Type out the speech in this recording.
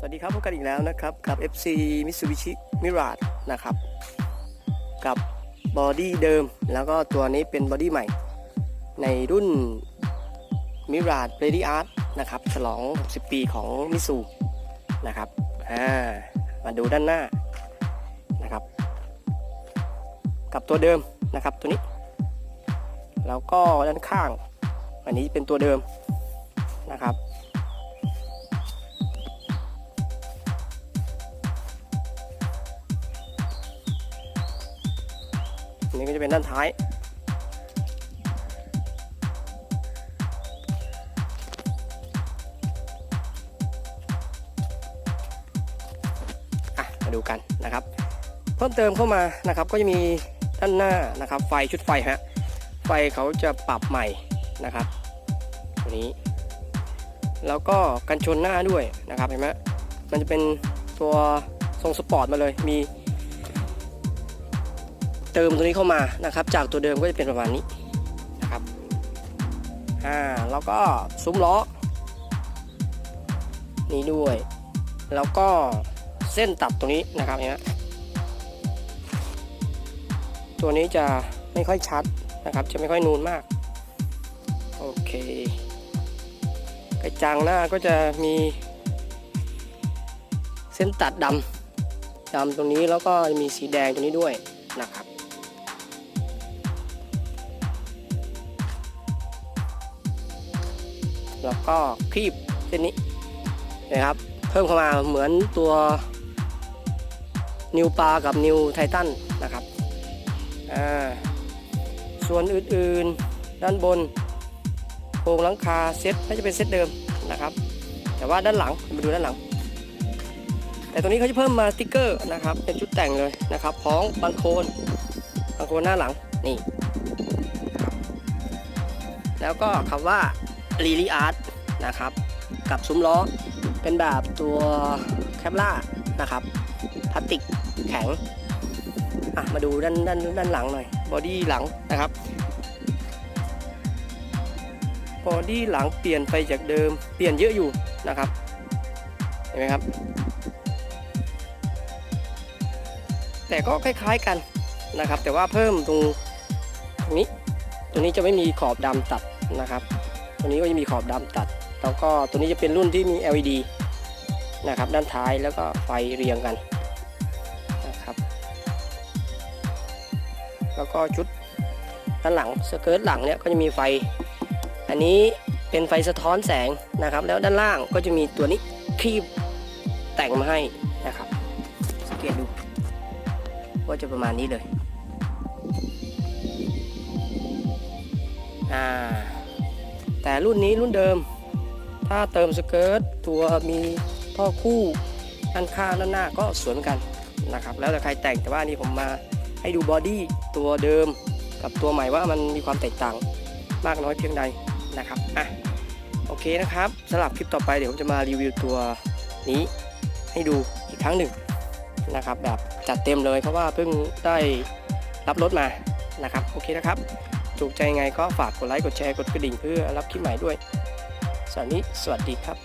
สวัสดีครับพบกันอีกแล้วนะครับ กับ FC Mitsubishi Mirage นะครับ กับบอดี้เดิม แล้วก็ตัวนี้เป็นบอดี้ใหม่ ในรุ่น Mirage Lady Art นะครับ ฉลอง 60 ปีของมิสูนะครับอ่ามาดูด้านหน้านะครับ กับตัวเดิมนะครับตัวนี้ แล้วก็ด้านข้าง อันนี้เป็นตัวเดิมนะครับ นี้ก็จะเป็นด้านท้าย มาดูกันนะครับ เพิ่มเติมเข้ามานะครับก็จะมีด้านหน้านะครับ ไฟชุดไฟฮะ ไฟเขาจะปรับใหม่นะครับ ตัวนี้ แล้วก็กันชนหน้าด้วยนะครับเห็นไหมมันจะเป็นตัวทรงสปอร์ตมาเลย มี ติมตัวนี้เข้ามานะครับ จากตัวเดิมก็จะเป็นประมาณนี้นะครับอ่าแล้วก็ซุ้มล้อนี่ด้วย แล้วก็เส้นตัดตรงนี้นะครับเห็นไหมตัวนี้จะไม่ค่อยชัดนะครับ จะไม่ค่อยนูนมาก โอเค กระจังหน้าก็จะมี เส้นตัดดำดำตรงนี้แล้วก็มีสีแดงตรงนี้ด้วยนะครับ แล้วก็ครีบเส้นนี้นะครับ เพิ่มเข้ามาเหมือนตัวนิวปลากับนิวไททันนะครับส่วนอื่นๆด้านบนโครงหลังคาเซ็ตน่าจะเป็นเซ็ตเดิมนะครับ แต่ว่าด้านหลังมาดูด้านหลัง แต่ตรงนี้เขาจะเพิ่มมาสติ๊กเกอร์นะครับ เป็นชุดแต่งเลยนะครับพ้อมบังโคนบังโคนหน้าหลังนี่แล้วก็คำว่า l i l y Art นะครับ กับซุ้มล้อเป็นแบบตัวแคปล่านะครับพลาสติกแข็งอะมาดูด้านด้านด้านหลังหน่อยบอดี้หลังนะครับบอดี้หลังเปลี่ยนไปจากเดิมเปลี่ยนเยอะอยู่นะครับเห็นไหมครับ แต่ก็คล้ายๆกันนะครับ แต่ว่าเพิ่มตรงตรงนี้ตรงนี้จะไม่มีขอบดำตัดนะครับ ตัวนี้ก็จะมีขอบดำตัด แล้วก็ตัวนี้จะเป็นรุ่นที่มี LED นะครับด้านท้ายแล้วก็ไฟเรียงกันนะครับ แล้วก็ชุดด้านหลังสเกิร์ตหลังเนี่ยก็จะมีไฟ อันนี้เป็นไฟสะท้อนแสงนะครับ แล้วด้านล่างก็จะมีตัวนี้ครีบแต่งมาให้นะครับสังเกตดูว่าจะประมาณนี้เลยอ่า แต่รุ่นนี้รุ่นเดิม ถ้าเติมสเกิร์ตตัวมีท่อคู่ด้านข้างด้านหน้าก็สวยเหมือนกันนะครับ แล้วแต่ใครแต่งแต่ว่านี่ผมมาให้ดูบอดี้ตัวเดิมกับตัวใหม่ว่ามันมีความแตกต่างมากน้อยเพียงใดนะครับอะโอเคนะครับสำหรับคลิปต่อไปเดี๋ยวผมจะมารีวิวตัวนี้ให้ดูอีกครั้งหนึ่งนะครับแบบจัดเต็มเลยเพราะว่าเพิ่งได้รับรถมานะครับโอเคนะครับ ถูกใจไงก็ฝากกดไลค์กดแชร์กดกระดิ่งเพื่อรับคลิปใหม่ด้วยสวัสดีสวัสดีครับ